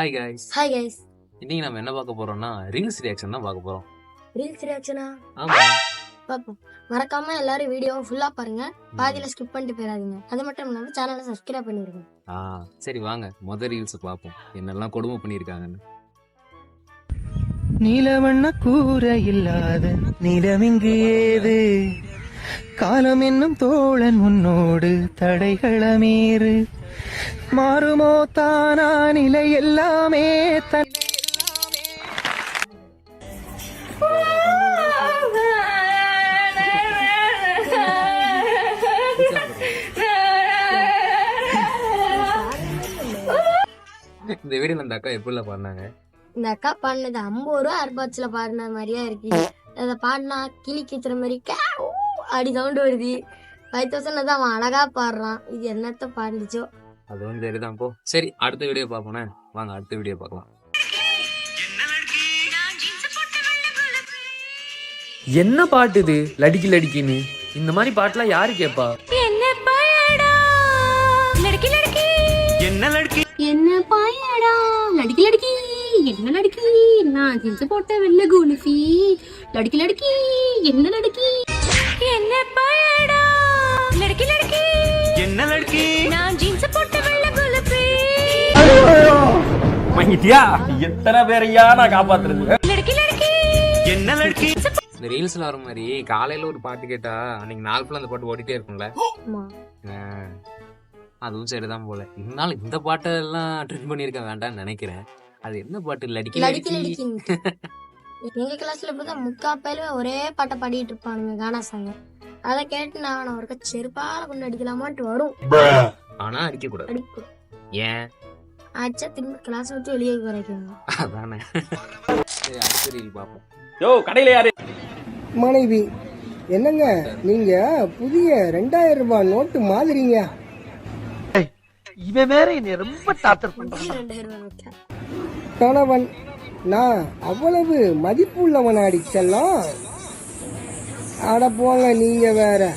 Hi guys. Hi guys இன்னைக்கு நம்ம என்ன பார்க்க போறோம்னா ரீல்ஸ் ரியாக்ஷன் தான் பார்க்க போறோம். ரீல்ஸ் ரியாக்ஷனா ஆமா. பார்ப்போம். மறக்காம எல்லாரும் வீடியோவை ஃபுல்லா பாருங்க. பாதியில ஸ்கிப் பண்ணிட்டு போயிடாதீங்க. அது மட்டும் இல்லாம சேனலை சப்ஸ்கிரைப் பண்ணிருக்கோம் ஆ சரி வாங்க. முத ரீல்ஸ் பார்ப்போம். என்னெல்லாம் கொடுமை பண்ணியிருக்காங்கன்னு. நீலவண்ண கூரை இல்லாத நிலமிங்கு ஏது? காலம் என்னும் தோழன் உன்னோடு தடைகளமேறு. மாறுமோ தானா நிலை எல்லாமே தன் இந்த வீடியோல அந்த அக்கா எப்படில பண்ணாங்க இந்த அக்கா பாடினது ஐம்பது ரூபா அர்பாட்ஸ்ல பாடின மாதிரியா இருக்கு. அதை பாடினா கிளி கிச்சுற மாதிரி அப்படி சவுண்ட் வருது. ஃபைவ் தௌசண்ட் தான் அவன் அழகா பாடுறான். இது என்னத்த பாடிச்சோ அது வந்து சரிதான் போ. சரி அடுத்த வீடியோ பார்ப்போனே வாங்க அடுத்த வீடியோ பார்க்கலாம். என்ன பாட்டு இது? லடிக்கி லடிக்கின்னு. இந்த மாதிரி பாட்டுலாம் யாரு கேப்பா? என்ன பாயடா? லடிக்கி லடிக்கி. என்ன லடிக்கி? நான் ஜின்ஸ் போட்ட வெள்ள குலுஃபி லடிக்கி லடிக்கி. என்ன லடிக்கி? என்ன பாயடா? லடிக்கி லடிக்கி. என்ன லட்கி நான் ஜீன்ஸ் போட்ட வெள்ள குலுஃபி வாங்கிட்டியா எத்தனை பேரையா நான் காப்பாத்துறது? லடிக்கி லடிக்கி. என்ன லட்கி இந்த ரீல்ஸ்ல வர மாதிரி காலையில ஒரு பாட்டு கேட்டா அன்னைக்கு நாள் ஃபுல்லா அந்த பாட்டு ஓடிட்டே இருக்கும்ல. அதுவும் சரிதான் போல. இருந்தாலும் இந்த பாட்டெல்லாம் ட்ரிட் பண்ணியிருக்க வேண்டாம்னு நினைக்கிறேன். அது என்ன பாட்டு? லடிக்கி லடிக்கி எங்க கிளாஸ்ல இப்பதான் முக்கா பேருமே ஒரே பாட்டை பாடிட்டு இருப்பானுங்க கானா சாங்க அதை கேட்டு நான் அவனை ஒருக்க செருப்பால கொண்டு அடிக்கலாமான்ட்டு வரும். ஆனா அடிக்க கூடாது அடிக்கும். ஏன்? ஆச்சா திரும்பி கிளாஸ் விட்டு வெளியே குறைக்கணும் அதானே. சரி அடுத்த ரீல் பார்ப்போம். யோ கடையில யாரு? மனைவி என்னங்க நீங்க புதிய ரெண்டாயிரம் ரூபாய் நோட்டு மாதிரிங்க. இவன் வேற என்னை ரொம்ப டார்ச்சர் பண்றான். ரெண்டாயிரம் ரூபாய் நோட்டா. கணவன் நான் அவ்வளவு மதிப்புள்ளவன் அடிச்செல்லாம் அட போங்க நீங்க வேற.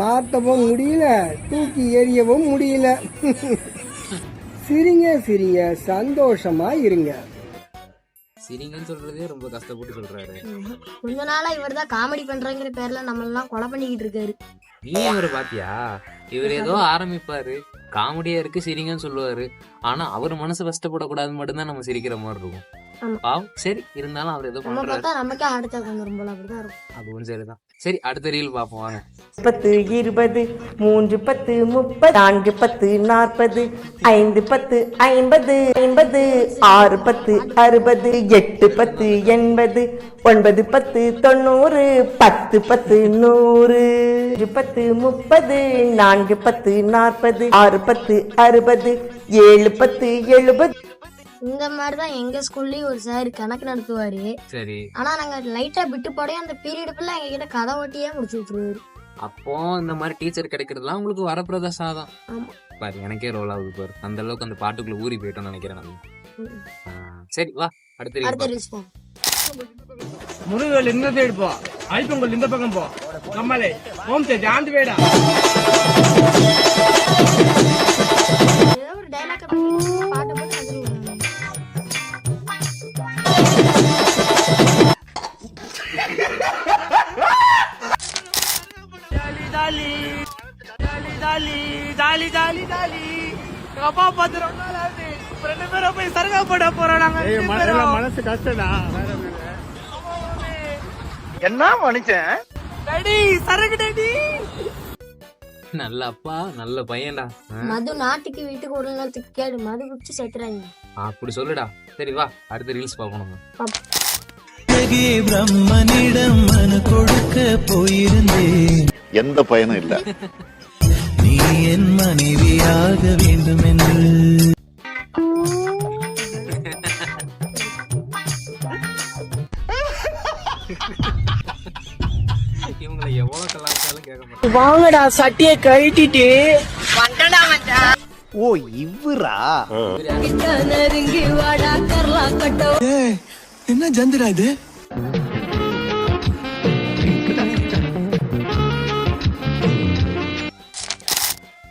மாத்தவும் முடியல தூக்கி எறியவும் முடியல. சிரிங்க சிரிங்க சந்தோஷமா இருங்க. சிரிங்கன்னு சொல்றதே ரொம்ப கஷ்டப்பட்டு சொல்றாரு. கொஞ்ச நாளா இவர் தான் காமெடி பண்றங்கிற பேர்ல நம்ம எல்லாம் கொலை பண்ணிக்கிட்டு இருக்காரு. நீ இவரை பாத்தியா? இவர் ஏதோ ஆரம்பிப்பாரு. காமெடியா இருக்கு சிரிங்கன்னு சொல்லுவாரு. ஆனா அவர் மனசு கஷ்டப்படக்கூடாதுன்னு மட்டும்தான் நம்ம சிரிக்கிற மாதிரி இருக்கும். பாவம். சரி இருந்தாலும் அவர் ஏதோ நம்ம பண்றாரு. பார்த்தா நமக்கே ஹார்ட் அட்டாக் வந்துரும் போல அப்படிதான் இருக்கும். அதுவும் சரிதான். சரி அடுத்த ரீல் பார்ப்போம் வாங்க. பத்து இருபது மூன்று பத்து முப்பது நான்கு பத்து நாற்பது ஐந்து பத்து ஐம்பது ஐம்பது ஆறு பத்து அறுபது எட்டு பத்து எண்பது ஒன்பது பத்து தொண்ணூறு பத்து பத்து நூறு. பத்து முப்பது நான்கு பத்து நாற்பது ஆறு பத்து அறுபது ஏழு பத்து எழுபது. இந்த மாதிரிதான் எங்க ஸ்கூல்லயும் ஒரு சார் கணக்கு நடத்துவாரு. சரி. ஆனா நாங்க லைட்டா விட்டு போடவே அந்த பீரியட் ஃபுல்லா எங்க கிட்ட கதை ஓட்டியே முடிச்சு விட்டுருவாரு. அப்போ இந்த மாதிரி டீச்சர் கிடைக்கிறதுலாம் உங்களுக்கு வரப்பிரதசாதம் ஆமா. பாரு எனக்கே ரோல் ஆகுது பாரு. அந்த அளவுக்கு அந்த பாட்டுக்குள்ள ஊறி போயிட்டோம்னு நினைக்கிறேன் சரி வா. அடுத்த அடுத்த முருகல் இந்த சைடு போ. ஐப்பொங்கல் இந்த பக்கம் போ. கம்மலே ஹோம் ஸ்டேஜ் ஆண்டு வேடா ஜாலி ஜாலி ஜாலி ஜாலி. எங்க அப்பா பார்த்து ரொம்ப நாள் ஆகுது. ரெண்டு பேரும் போய் சரகா போட போறோம் நாங்க. மனசு கஷ்டம்டா. என்ன மனுஷன்? டடி சரகு டடி. நல்ல அப்பா நல்ல பையன்டா. மது நாட்டுக்கு வீட்டுக்கு ஒரு நேரத்துக்கு கேடு மது குடிச்சு செத்துறாங்க. அப்படி சொல்லுடா. சரி வா. அடுத்த ரீல்ஸ் அழகே பிரம்மனிடம் மனு கொடுக்க போயிருந்தேன். எந்த பயனும் இல்ல. என் மனைவியாக வேண்டும் என்று. வாங்கடா சட்டியை கழட்டிட்டு. ஓ இவரா? நெருங்கி வாடா கர்லா கட்டோ என்ன ஜந்திரா இது?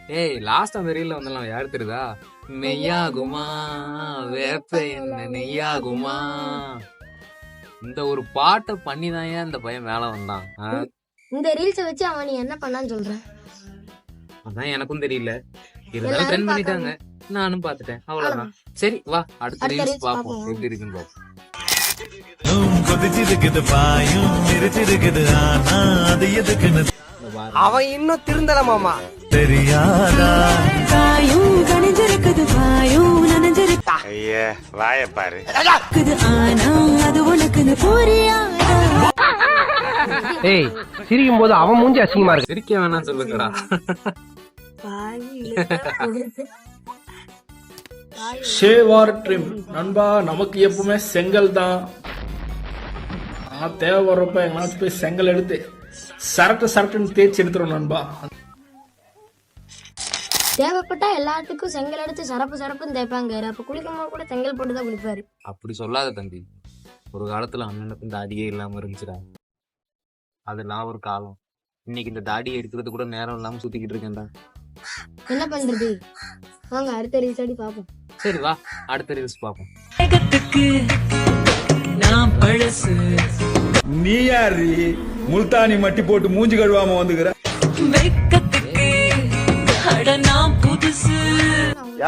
ஏய் லாஸ்ட் அந்த ரீல்ல வந்தெல்லாம் யாரு தெரியுதா? மெய்யாகுமா வேப்ப என்ன நெய்யாகுமா இந்த ஒரு பாட்டை பண்ணி தான் ஏன் இந்த பையன் மேல வந்தான்? இந்த ரீல்ஸை வச்சு அவன் நீ என்ன பண்ணான்னு சொல்றேன் அதான் எனக்கும் தெரியல. இருந்தாலும் ட்ரெண்ட் பண்ணிட்டாங்க. நானும் பாத்துட்டேன் அவ்வளவுதான். சரி வா. அடுத்த ரீல்ஸ் பாப்போம் பார்ப்போம். எப்படி இருக்குன்னு பாப்போம் கொதிச்சிருக்குது பாயும் மிரிச்சிருக்குது ஆனா அது எதுக்குன்னு அவன் இன்னும் திருந்தல மாமா. தெரியாதா? வாயும் கணிஞ்சிருக்குது வாயும் நனைஞ்சிருக்குது. ஐயே வாய பாரு. ஆனா அது உனக்குன்னு புரியாதா? ஏய் சிரிக்கும் போது அவன் மூஞ்சி அசிங்கமா இருக்கு. சிரிக்க வேணாம் சொல்லுங்கடா. Shaver trim. நண்பா நமக்கு எப்பவுமே செங்கல் தான். நான் தேவை வர்றப்ப எங்கேனாச்சும் போய் செங்கல் எடுத்து சரட்டு சரட்டுன்னு தேய்ச்சி எடுத்துரும் நண்பா. தேவைப்பட்டா எல்லாத்துக்கும் செங்கல் எடுத்து சரப்பு சரப்புன்னு தேய்ப்பாங்க. அப்ப குளிக்கும் போது கூட செங்கல் போட்டு தான் குளிப்பாரு. அப்படி சொல்லாத தம்பி. ஒரு காலத்துல அண்ணனுக்கும் தாடியே இல்லாம இருந்துச்சுடா. அதெல்லாம் ஒரு காலம். இன்னைக்கு இந்த தாடியை எடுக்கிறது கூட நேரம் இல்லாம சுத்திக்கிட்டு இருக்கேன்டா. என்ன பண்றது? வாங்க அடுத்த ரீல்ஸ் அடி பாப்போம். சரி வா. அடுத்த ரீல்ஸ் பாப்போம். நீ யாரு முல்தானி மட்டி போட்டு மூஞ்சி கழுவாம வந்துக்கிற.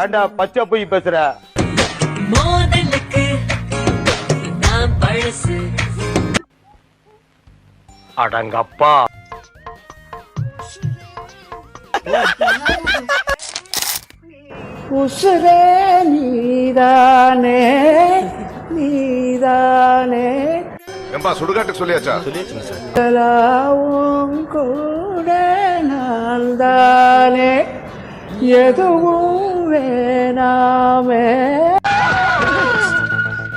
ஏன்டா பச்சை போய் பேசுற? அடங்கப்பா. உசுரே நீதானே நீதானே. ஏம்பா சுடுகாட்டுக்கு சொல்லியாச்சா? எல்லாவும் கூட நான் தானே எதுவும் வேணாமே.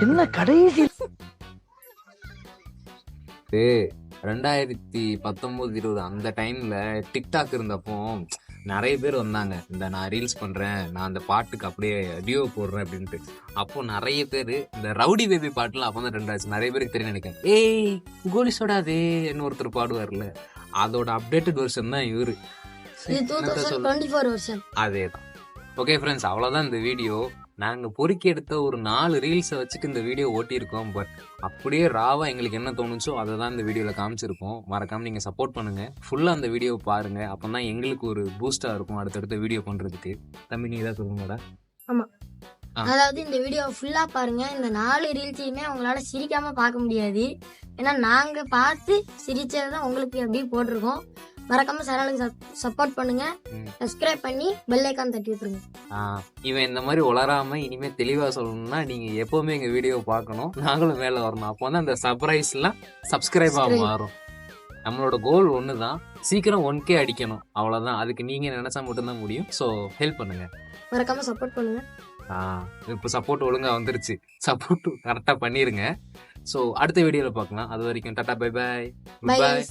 என்ன கடைசி? டேய், ரெண்டாயிரத்தி பத்தொன்பது இருபது அந்த டைம்ல டிக்டாக் இருந்தப்போ நிறைய பேர் வந்தாங்க. இந்த நான் ரீல்ஸ் பண்றேன் நான் அந்த பாட்டுக்கு அப்படியே டியோ போடுறேன் அப்படின்ட்டு. அப்போ நிறைய பேர் இந்த ரவுடி பேபி பாட்டுலாம் அப்போ தான் ரெண்டாச்சு நிறைய பேருக்கு தெரியும் நினைக்கிறேன். ஏய் கோலி சொடாதே ஒருத்தர் பாடுவார்ல. அதோட அப்டேட்டட் வெர்ஷன் தான் இவரு. அதே தான் ஓகே ஃப்ரெண்ட்ஸ் அவ்வளோதான் இந்த வீடியோ நாங்கள் பொறுக்கி எடுத்த ஒரு நாலு ரீல்ஸை வச்சுட்டு இந்த வீடியோ ஓட்டியிருக்கோம். பட் அப்படியே ராவா எங்களுக்கு என்ன தோணுச்சோ அதை தான் இந்த வீடியோவில் காமிச்சிருக்கோம் மறக்காம நீங்கள் சப்போர்ட் பண்ணுங்கள் ஃபுல்லாக அந்த வீடியோ பாருங்கள் அப்போ தான் எங்களுக்கு ஒரு பூஸ்டாக இருக்கும் அடுத்தடுத்த வீடியோ பண்ணுறதுக்கு தம்பி நீ தான் சொல்லுங்கடா ஆ. அதாவது இந்த வீடியோ ஃபுல்லா பாருங்க. இந்த நாலு ரீல்ஸையுமே உங்களால சிரிக்காம பார்க்க முடியாது. ஏன்னா நாங்க பார்த்து சிரிச்சதை தான் உங்களுக்கு அப்படியே போட்டிருக்கோம். மறக்காம சேனலுக்கு சப்போர்ட் பண்ணுங்க. சப்ஸ்கிரைப் பண்ணி பெல் ஐக்கான் தட்டி விட்டுருங்க. இவன் இந்த மாதிரி உளராம இனிமே தெளிவா சொல்லணும்னா நீங்க எப்பவுமே எங்க வீடியோ பார்க்கணும். நாங்களும் மேல வரணும். அப்போ வந்து அந்த சர்ப்ரைஸ்லாம் சப்ஸ்கிரைபா Subscribe. மாறும். நம்மளோட கோல் ஒன்று தான் சீக்கிரம் ஒன் கே அடிக்கணும். அவ்வளோதான் அதுக்கு நீங்க நினைச்சா மட்டும்தான் முடியும். ஸோ ஹெல்ப் பண்ணுங்க. மறக்காம சப்போர்ட் பண்ணுங்க. ஆ இப்போ சப்போர்ட் ஒழுங்கா வந்துருச்சு. சப்போர்ட் கரெக்டாக பண்ணிருங்க. ஸோ அடுத்த வீடியோவில் பார்க்கலாம். அது வரைக்கும் டாட்டா பை பாய் பாய்